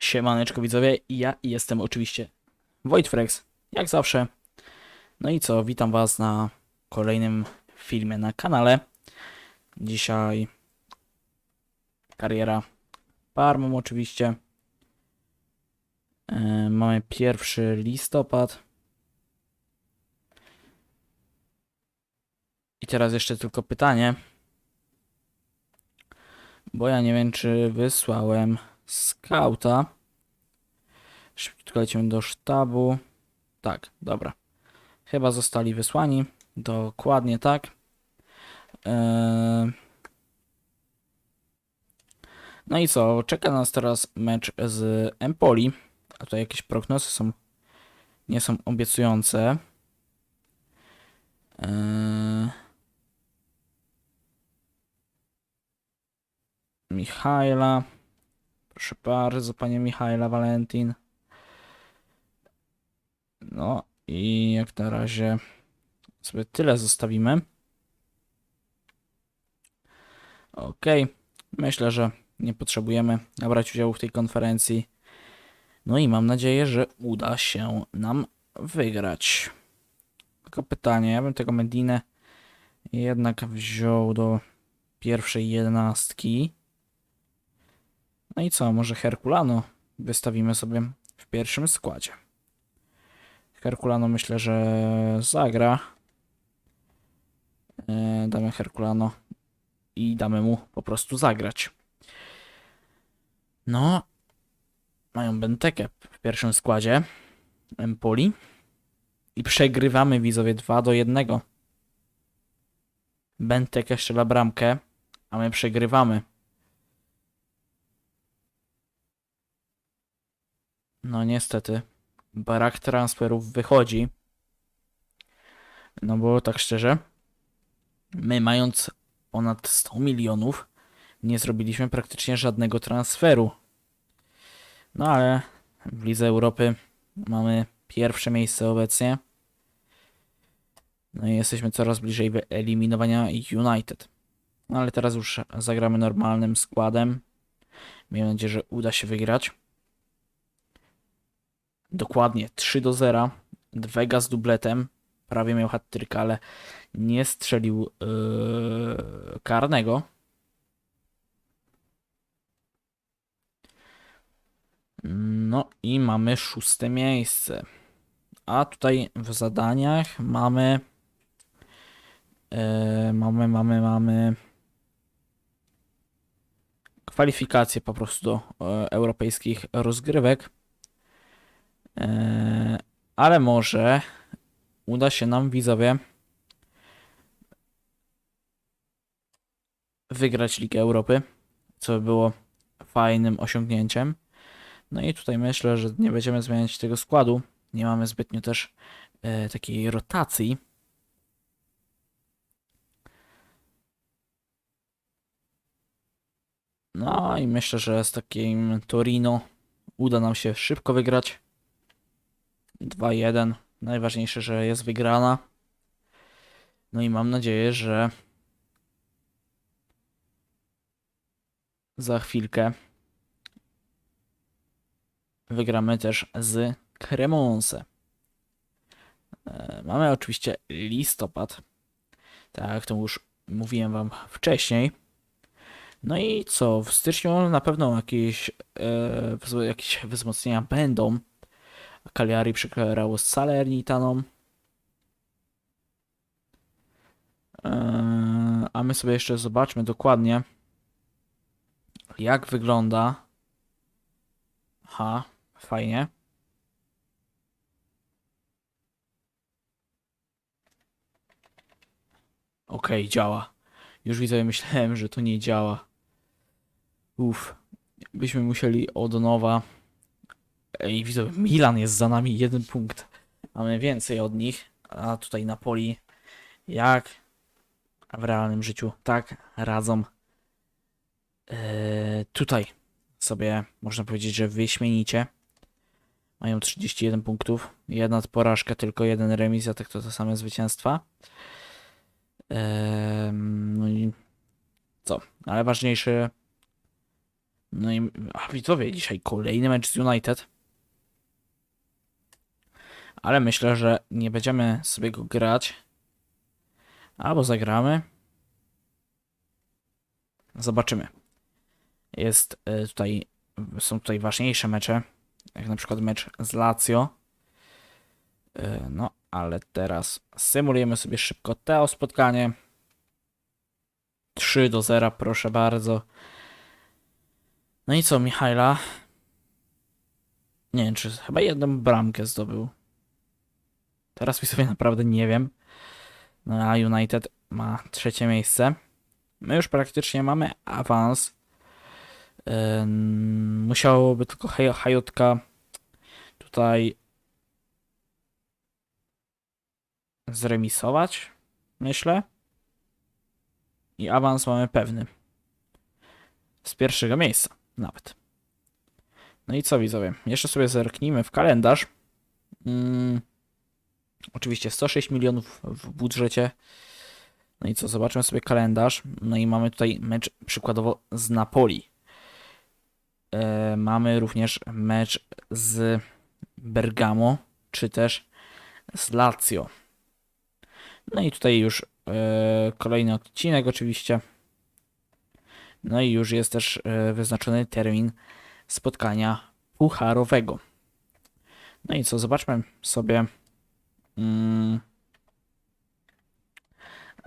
Siemaneczko widzowie, ja jestem oczywiście Wojtfrex, jak zawsze. No i co, witam was na kolejnym filmie na kanale. Dzisiaj kariera Parmą oczywiście. E, mamy pierwszy listopad. I teraz jeszcze tylko pytanie. Bo ja nie wiem, czy wysłałem skauta. Szybciutko lecimy do sztabu. Tak, dobra. Chyba zostali wysłani. Dokładnie tak. Eee... No i co? Czeka nas teraz mecz z Empoli. A tutaj jakieś prognozy są nie są obiecujące. Eee... Michaela. Proszę bardzo, panie Michaela Valentin. No i jak na razie sobie tyle zostawimy. Ok, myślę, że nie potrzebujemy brać udziału w tej konferencji. No i mam nadzieję, że uda się nam wygrać. Tylko pytanie, ja bym tego Medinę jednak wziął do pierwszej jedenastki. No i co, może Herkulano wystawimy sobie w pierwszym składzie. Herkulano myślę, że zagra. E, Damy Herkulano i damy mu po prostu zagrać. No, mają Bentekę w pierwszym składzie. Empoli. I przegrywamy widzowie 2 do 1. Bentekę strzela bramkę, a my przegrywamy. No niestety, brak transferów wychodzi. No bo tak szczerze, my mając ponad 100 milionów, nie zrobiliśmy praktycznie żadnego transferu. No ale w Lidze Europy mamy pierwsze miejsce obecnie. No i jesteśmy coraz bliżej wyeliminowania United. No ale teraz już zagramy normalnym składem. Miejmy nadzieję, że uda się wygrać. Dokładnie 3 do 0. Dwega z dubletem. Prawie miał hat ale nie strzelił yy, karnego. No i mamy szóste miejsce. A tutaj w zadaniach mamy yy, mamy, mamy, mamy kwalifikacje po prostu do yy, europejskich rozgrywek. Eee, ale może uda się nam widzowie wygrać Ligę Europy, co by było fajnym osiągnięciem. No i tutaj myślę, że nie będziemy zmieniać tego składu. Nie mamy zbytnio też e, takiej rotacji. No i myślę, że z takim Torino uda nam się szybko wygrać. 2-1. Najważniejsze, że jest wygrana. No i mam nadzieję, że za chwilkę wygramy też z Cremonse. E, mamy oczywiście listopad. Tak, to już mówiłem wam wcześniej. No i co? W styczniu na pewno jakieś, e, jakieś wzmocnienia będą. Cagliari przegrało z Salernitaną. Eee, a my sobie jeszcze zobaczmy dokładnie, jak wygląda. Aha, fajnie. Okej, okay, działa. Już widzę, myślałem, że to nie działa. Uff, byśmy musieli od nowa i widzę, Milan jest za nami jeden punkt. Mamy więcej od nich, a tutaj Napoli jak w realnym życiu tak radzą. Eee, tutaj sobie można powiedzieć, że wyśmienicie. Mają 31 punktów. Jedna porażka, tylko jeden remis, a tak to te same zwycięstwa. Eee, no i co? Ale ważniejsze No i a widzowie, dzisiaj kolejny mecz z United. Ale myślę, że nie będziemy sobie go grać. Albo zagramy. Zobaczymy. Jest e, tutaj, są tutaj ważniejsze mecze, jak na przykład mecz z Lazio. E, No, ale teraz symulujemy sobie szybko to spotkanie. 3 do 0, proszę bardzo. No i co, Michaela? Nie wiem, czy chyba jedną bramkę zdobył. Teraz sobie naprawdę nie wiem. No a United ma trzecie miejsce. My już praktycznie mamy awans. Musiałoby tylko Haj- Hajutka tutaj zremisować, myślę. I awans mamy pewny. Z pierwszego miejsca nawet. No i co widzowie? Jeszcze sobie zerknijmy w kalendarz. Mm, oczywiście 106 milionów w budżecie. No i co? Zobaczmy sobie kalendarz. No i mamy tutaj mecz przykładowo z Napoli. E, mamy również mecz z Bergamo, czy też z Lazio. No i tutaj już e, kolejny odcinek oczywiście. No i już jest też e, wyznaczony termin spotkania pucharowego. No i co, zobaczmy sobie. Mm,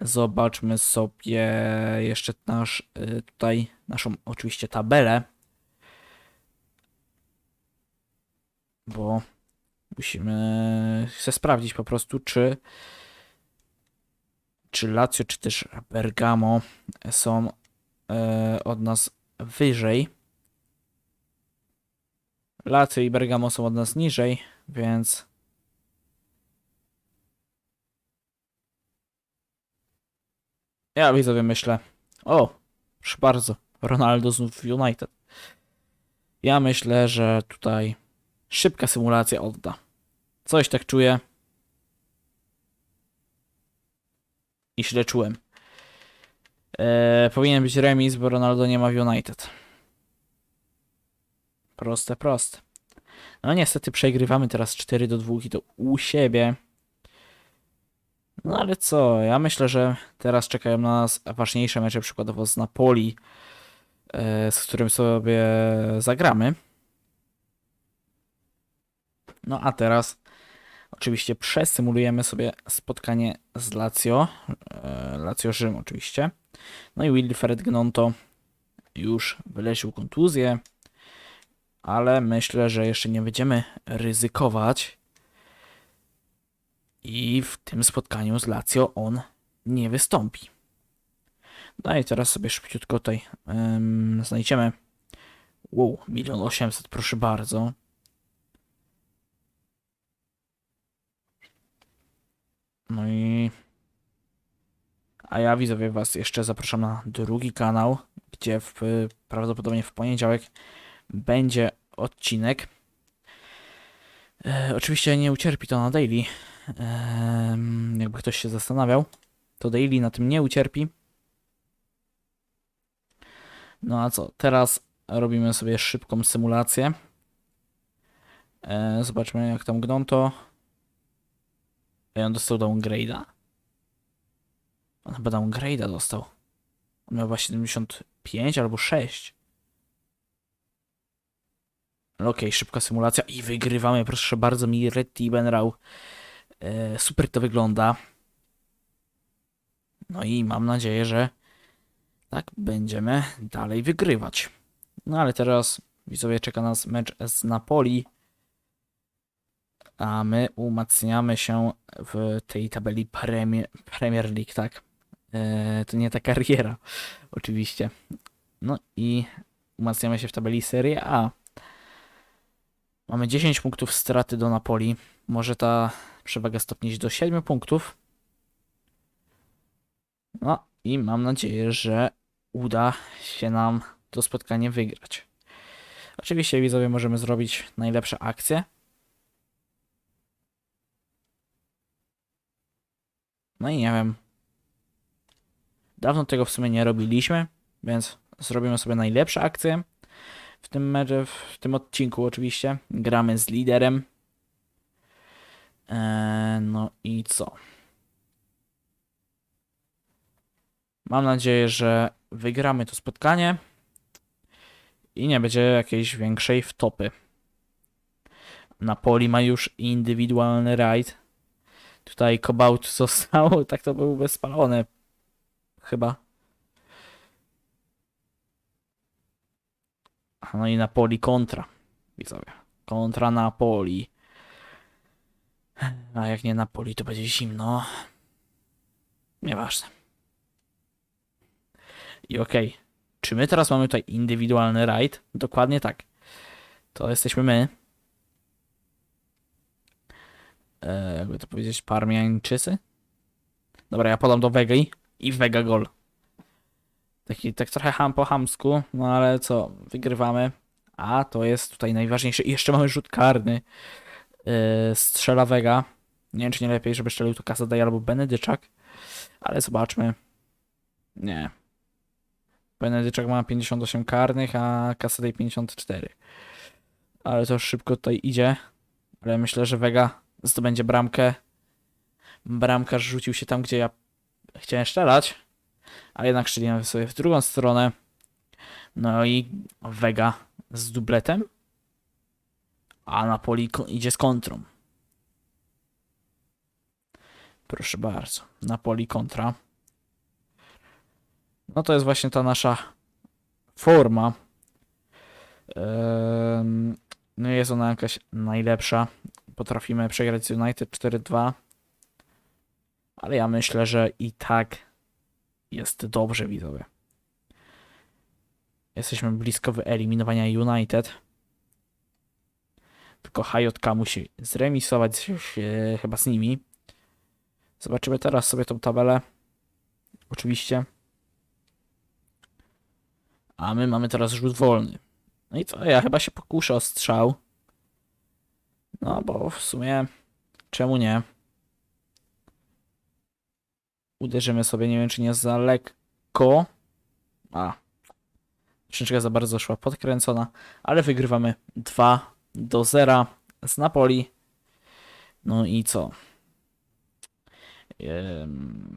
zobaczmy sobie jeszcze nasz e, tutaj naszą oczywiście tabelę. Bo musimy chcę sprawdzić po prostu, czy czy Lazio, czy też Bergamo są e, od nas wyżej. Lazio i Bergamo są od nas niżej, więc ja widzowie myślę, o, proszę bardzo, Ronaldo znów w United. Ja myślę, że tutaj szybka symulacja odda. Coś tak czuję. I źle czułem. Eee, powinien być remis, bo Ronaldo nie ma w United. Proste, proste. No niestety przegrywamy teraz 4 do 2 i to u siebie. No ale co, ja myślę, że teraz czekają na nas ważniejsze mecze, przykładowo z Napoli, e, z którym sobie zagramy. No a teraz oczywiście przesymulujemy sobie spotkanie z Lazio. E, Lazio Rzym oczywiście. No i Wilfred Gnonto już wyleczył kontuzję, ale myślę, że jeszcze nie będziemy ryzykować. I w tym spotkaniu z Lazio on nie wystąpi. No i teraz sobie szybciutko tutaj em, znajdziemy. Wow, milion osiemset, proszę bardzo. No i. A ja widzowie was jeszcze zapraszam na drugi kanał, gdzie w, prawdopodobnie w poniedziałek będzie odcinek. E, oczywiście nie ucierpi to na daily. Jakby ktoś się zastanawiał, to daily na tym nie ucierpi. No a co? Teraz robimy sobie szybką symulację. E, zobaczmy jak tam gną to. Ej, on dostał downgrade'a? On chyba downgrade'a dostał. On miał chyba 75 albo 6. No Okej, szybka symulacja i wygrywamy, proszę bardzo, mi Retty Benrau. E, super to wygląda. No i mam nadzieję, że tak będziemy dalej wygrywać. No ale teraz widzowie czeka nas mecz z Napoli. A my umacniamy się w tej tabeli Premier, Premier League, tak? E, to nie ta kariera, oczywiście. No i umacniamy się w tabeli Serie A. Mamy 10 punktów straty do Napoli. Może ta przewaga stopnieć do 7 punktów. No i mam nadzieję, że uda się nam to spotkanie wygrać. Oczywiście widzowie możemy zrobić najlepsze akcje. No i nie wiem. Dawno tego w sumie nie robiliśmy, więc zrobimy sobie najlepsze akcje. w tym w tym odcinku oczywiście. Gramy z liderem. Eee, no i co? Mam nadzieję, że wygramy to spotkanie i nie będzie jakiejś większej wtopy. Napoli ma już indywidualny rajd. Tutaj Kobaut został, tak to byłby spalony. Chyba. No i Napoli kontra. Widzowie. Kontra Napoli. A jak nie Napoli, to będzie zimno. Nieważne. I okej. Czy my teraz mamy tutaj indywidualny rajd? Dokładnie tak. To jesteśmy my. E, jakby to powiedzieć, Parmiańczycy? Dobra, ja podam do Wegi i Vega gol. Taki, tak trochę ham po hamsku, no ale co, wygrywamy. A, to jest tutaj najważniejsze. I jeszcze mamy rzut karny. Yy, strzela Vega. Nie wiem, czy nie lepiej, żeby strzelił to Casadei albo Benedyczak. Ale zobaczmy. Nie. Benedyczak ma 58 karnych, a Casadei 54. Ale to szybko tutaj idzie. Ale myślę, że Vega zdobędzie bramkę. Bramkarz rzucił się tam, gdzie ja chciałem strzelać. A jednak strzeliłem sobie w drugą stronę. No i Vega z dubletem. A Napoli idzie z kontrą. Proszę bardzo. Napoli kontra. No to jest właśnie ta nasza forma. No jest ona jakaś najlepsza. Potrafimy przegrać z United 4-2. Ale ja myślę, że i tak jest dobrze, widzowie. Jesteśmy blisko wyeliminowania United. Tylko HJK musi zremisować się chyba z nimi. Zobaczymy teraz sobie tą tabelę. Oczywiście. A my mamy teraz rzut wolny. No i co? Ja chyba się pokuszę o strzał. No bo w sumie czemu nie? Uderzymy sobie, nie wiem czy nie za lekko. A. Skrzyneczka za bardzo szła podkręcona, ale wygrywamy 2 do 0 z Napoli. No i co?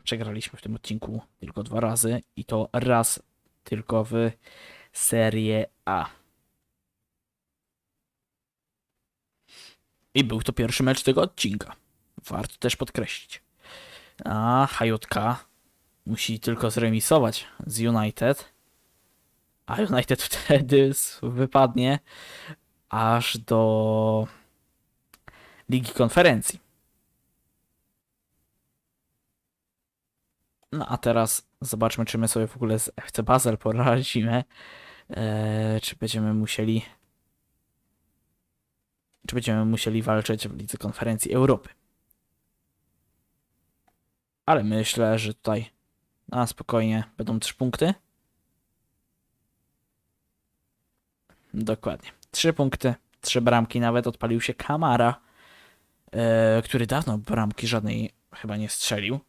Przegraliśmy w tym odcinku tylko dwa razy i to raz tylko w Serie A. I był to pierwszy mecz tego odcinka. Warto też podkreślić. A HJK musi tylko zremisować z United. A United wtedy wypadnie aż do Ligi Konferencji. No a teraz zobaczmy, czy my sobie w ogóle z FC Basel poradzimy. Eee, czy będziemy musieli. Czy będziemy musieli walczyć w Lidze Konferencji Europy. Ale myślę, że tutaj na spokojnie będą trzy punkty. Dokładnie. Trzy punkty, trzy bramki. Nawet odpalił się Kamara, e, który dawno bramki żadnej chyba nie strzelił.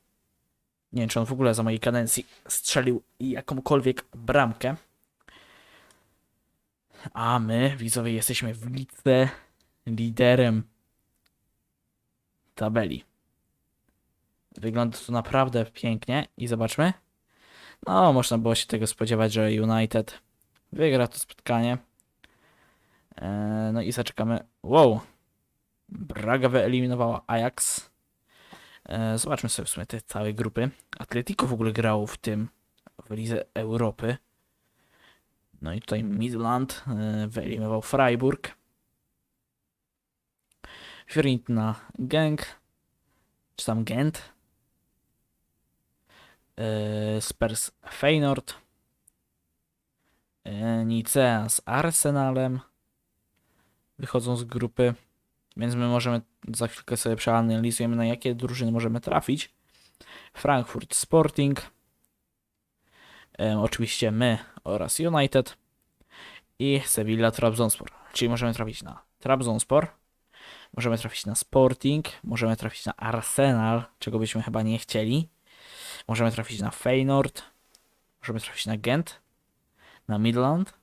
Nie wiem, czy on w ogóle za mojej kadencji strzelił jakąkolwiek bramkę. A my, widzowie, jesteśmy w lidze liderem tabeli. Wygląda to naprawdę pięknie i zobaczmy. No, można było się tego spodziewać, że United wygra to spotkanie. Eee, no i zaczekamy. Wow! Braga wyeliminowała Ajax. Eee, zobaczmy sobie w sumie te całe grupy. Atletico w ogóle grało w tym, w Lidze Europy. No i tutaj Midland eee, wyeliminował Freiburg. Fiorentina Genk. Czy tam Gent. Spurs Feyenoord. Nicea z Arsenalem wychodzą z grupy, więc my możemy za chwilkę sobie przeanalizujemy na jakie drużyny możemy trafić. Frankfurt Sporting, oczywiście my oraz United i Sevilla Trabzonspor. Czyli możemy trafić na Trabzonspor, możemy trafić na Sporting, możemy trafić na Arsenal, czego byśmy chyba nie chcieli. Możemy trafić na Feyenoord, możemy trafić na Gent, na Midland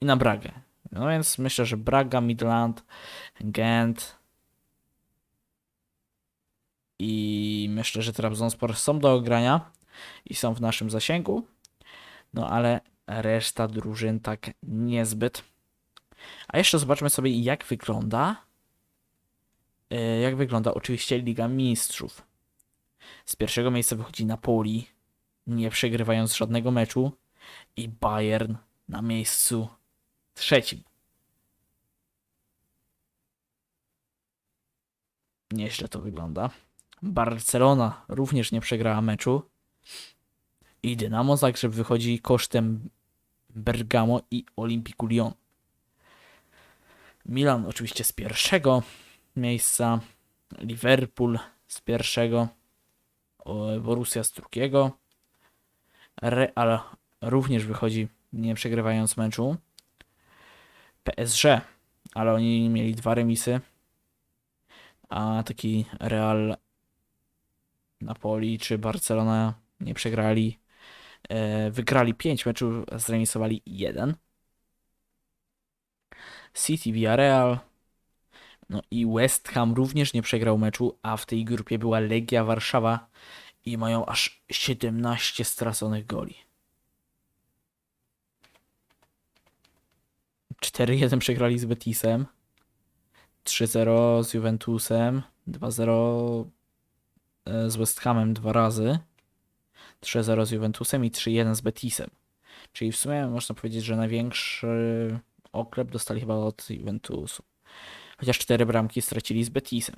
i na Bragę. No więc myślę, że Braga, Midland, Gent i myślę, że Trabzonspor są do ogrania i są w naszym zasięgu. No ale reszta drużyn tak niezbyt. A jeszcze zobaczmy sobie, jak wygląda. e, Jak wygląda oczywiście Liga Mistrzów. Z pierwszego miejsca wychodzi Napoli, nie przegrywając żadnego meczu, i Bayern na miejscu trzecim. Nieźle to wygląda. Barcelona również nie przegrała meczu. I Dynamo Zagrzeb wychodzi kosztem Bergamo i Olympiku Lyon. Milan oczywiście z pierwszego miejsca, Liverpool z pierwszego, Borussia z drugiego, Real również wychodzi nie przegrywając meczu. PSG, ale oni mieli dwa remisy, a taki Real Napoli czy Barcelona nie przegrali. E, wygrali 5 meczów, zremisowali 1. City Villarreal. No i West Ham również nie przegrał meczu, a w tej grupie była Legia Warszawa i mają aż 17 straconych goli. 4-1 przegrali z Betisem. 3-0 z Juventusem. 2-0 e, z West Hamem dwa razy. 3-0 z Juventusem i 3-1 z Betisem. Czyli w sumie można powiedzieć, że największy oklep dostali chyba od Juventusu. Chociaż 4 bramki stracili z Betisem.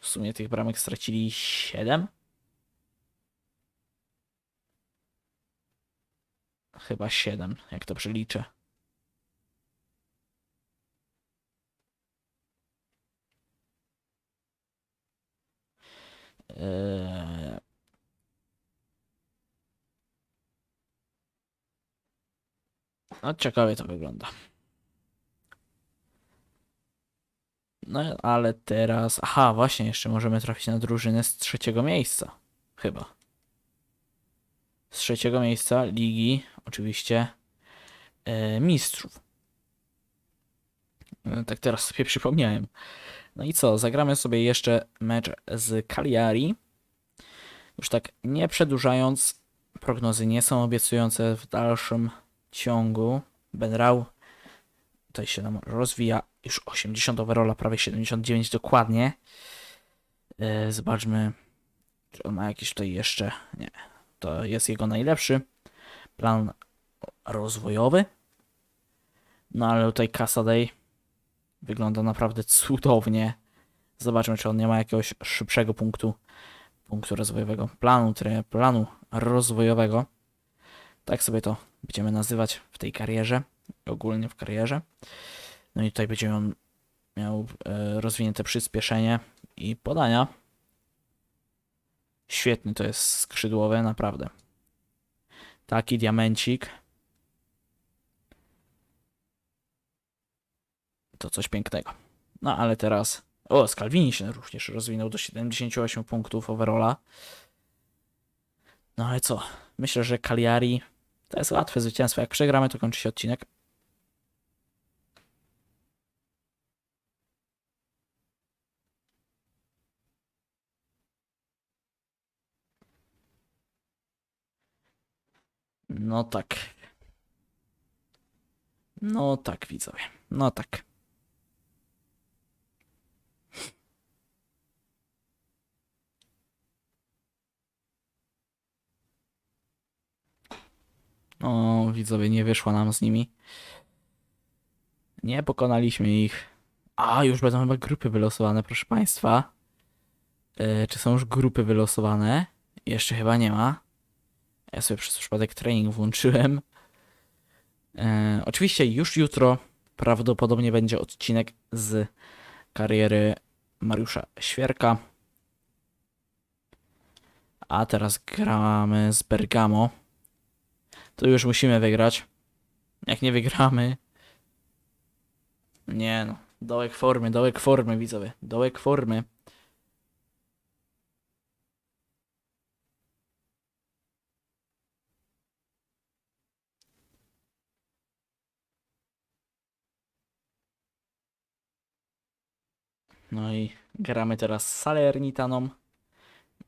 W sumie tych bramek stracili 7. Chyba 7, jak to przeliczę. Eee, No, ciekawie to wygląda. No, ale teraz. Aha, właśnie, jeszcze możemy trafić na drużynę z trzeciego miejsca. Chyba. Z trzeciego miejsca ligi, oczywiście, e, mistrzów. E, tak teraz sobie przypomniałem. No i co? Zagramy sobie jeszcze mecz z Cagliari. Już tak nie przedłużając, prognozy nie są obiecujące w dalszym ciągu. Benrau tutaj się nam rozwija już 80 overalla, prawie 79 dokładnie. E, Zobaczmy, czy on ma jakiś tutaj jeszcze. Nie, to jest jego najlepszy plan rozwojowy. No ale tutaj Casaday wygląda naprawdę cudownie. Zobaczmy, czy on nie ma jakiegoś szybszego punktu, punktu rozwojowego, planu, planu rozwojowego. Tak sobie to będziemy nazywać w tej karierze, ogólnie w karierze. No i tutaj będzie on miał e, rozwinięte przyspieszenie i podania. Świetny to jest skrzydłowy, naprawdę. Taki diamencik. To coś pięknego. No ale teraz. O, Scalvini się również rozwinął do 78 punktów overalla. No ale co? Myślę, że Cagliari to jest łatwe zwycięstwo. Jak przegramy, to kończy się odcinek. No tak. No tak, widzowie. No tak. O, widzowie, nie wyszło nam z nimi. Nie pokonaliśmy ich. A, już będą chyba grupy wylosowane, proszę Państwa. E, czy są już grupy wylosowane? Jeszcze chyba nie ma. Ja sobie przez przypadek trening włączyłem. E, oczywiście już jutro prawdopodobnie będzie odcinek z kariery Mariusza Świerka. A teraz gramy z Bergamo to już musimy wygrać. Jak nie wygramy... Nie no, dołek formy, dołek formy widzowie, dołek formy. No i gramy teraz z Salernitaną.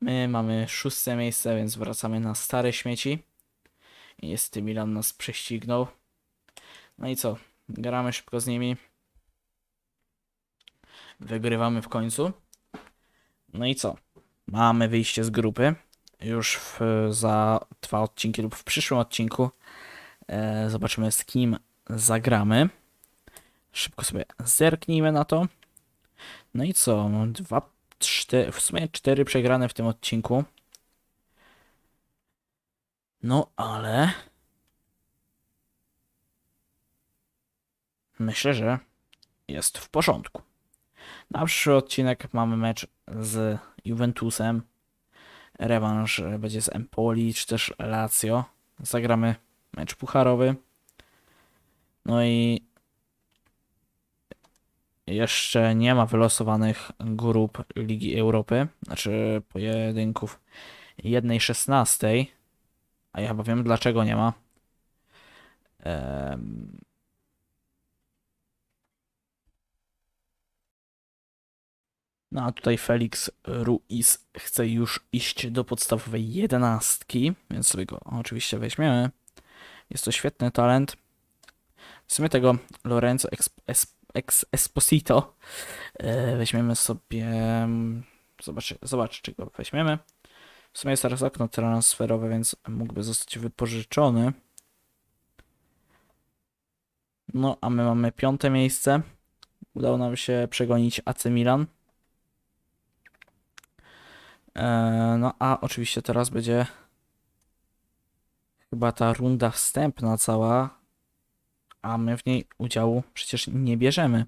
My mamy szóste miejsce, więc wracamy na stare śmieci. Niestety Milan nas prześcignął. No i co? Gramy szybko z nimi. Wygrywamy w końcu. No i co? Mamy wyjście z grupy. Już w, za dwa odcinki lub w przyszłym odcinku. E, zobaczymy z kim zagramy. Szybko sobie zerknijmy na to. No i co? Dwa, cztery, w sumie cztery przegrane w tym odcinku. No ale. Myślę, że jest w porządku. Na przyszły odcinek mamy mecz z Juventusem. Rewanż będzie z Empoli czy też Lazio. Zagramy mecz pucharowy. No i jeszcze nie ma wylosowanych grup Ligi Europy, znaczy pojedynków 1.16. A ja chyba wiem dlaczego nie ma. Em, No a tutaj Felix Ruiz chce już iść do podstawowej jedenastki, więc sobie go oczywiście weźmiemy. Jest to świetny talent. W sumie tego Lorenzo Ex, es, Ex Esposito e, weźmiemy sobie. mm, Zobacz, zobacz, czy go weźmiemy. W sumie jest teraz okno transferowe, więc mógłby zostać wypożyczony. No, a my mamy piąte miejsce. Udało nam się przegonić AC Milan. E, No, a oczywiście teraz będzie chyba ta runda wstępna cała, a my w niej udziału przecież nie bierzemy.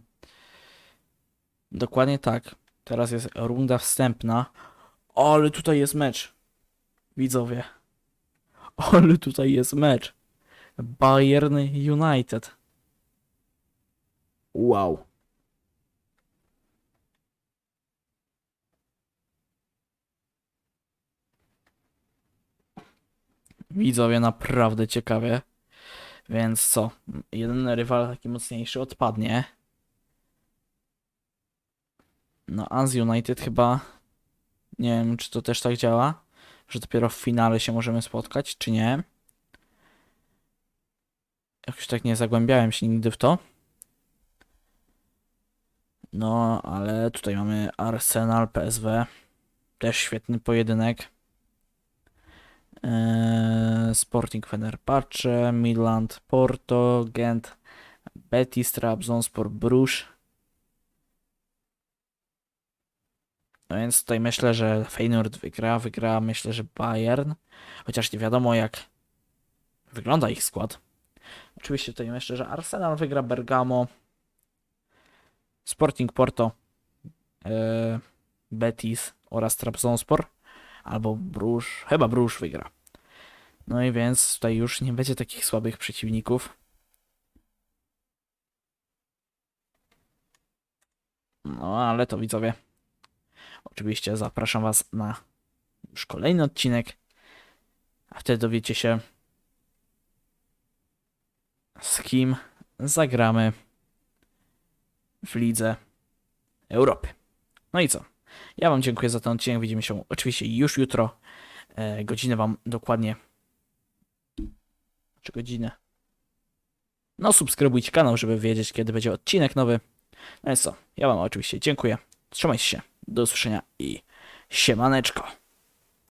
Dokładnie tak. Teraz jest runda wstępna. Ale tutaj jest mecz. Widzowie. Ale tutaj jest mecz. Bayern United. Wow. Widzowie, naprawdę ciekawie. Więc co? Jeden rywal taki mocniejszy odpadnie. No, a z United chyba. Nie wiem, czy to też tak działa, że dopiero w finale się możemy spotkać, czy nie. Jakoś tak nie zagłębiałem się nigdy w to. No, ale tutaj mamy Arsenal, PSW. Też świetny pojedynek. Eee, Sporting Fenerbahce, Milan, Porto, Gent, Betis, Trabzonspor, Bruges. No więc tutaj myślę, że Feyenoord wygra, wygra myślę, że Bayern. Chociaż nie wiadomo jak wygląda ich skład. Oczywiście tutaj myślę, że Arsenal wygra Bergamo, Sporting Porto, eee, Betis oraz Trabzonspor. Albo Bruges, chyba Bruges wygra. No i więc tutaj już nie będzie takich słabych przeciwników. No ale to widzowie. Oczywiście zapraszam Was na już kolejny odcinek. A wtedy dowiecie się z kim zagramy w lidze Europy. No i co? Ja Wam dziękuję za ten odcinek. Widzimy się oczywiście już jutro. E, godzinę Wam dokładnie. Czy godzinę? No, subskrybujcie kanał, żeby wiedzieć, kiedy będzie odcinek nowy. No i co? Ja Wam oczywiście dziękuję. Trzymajcie się. Do usłyszenia i siemaneczko.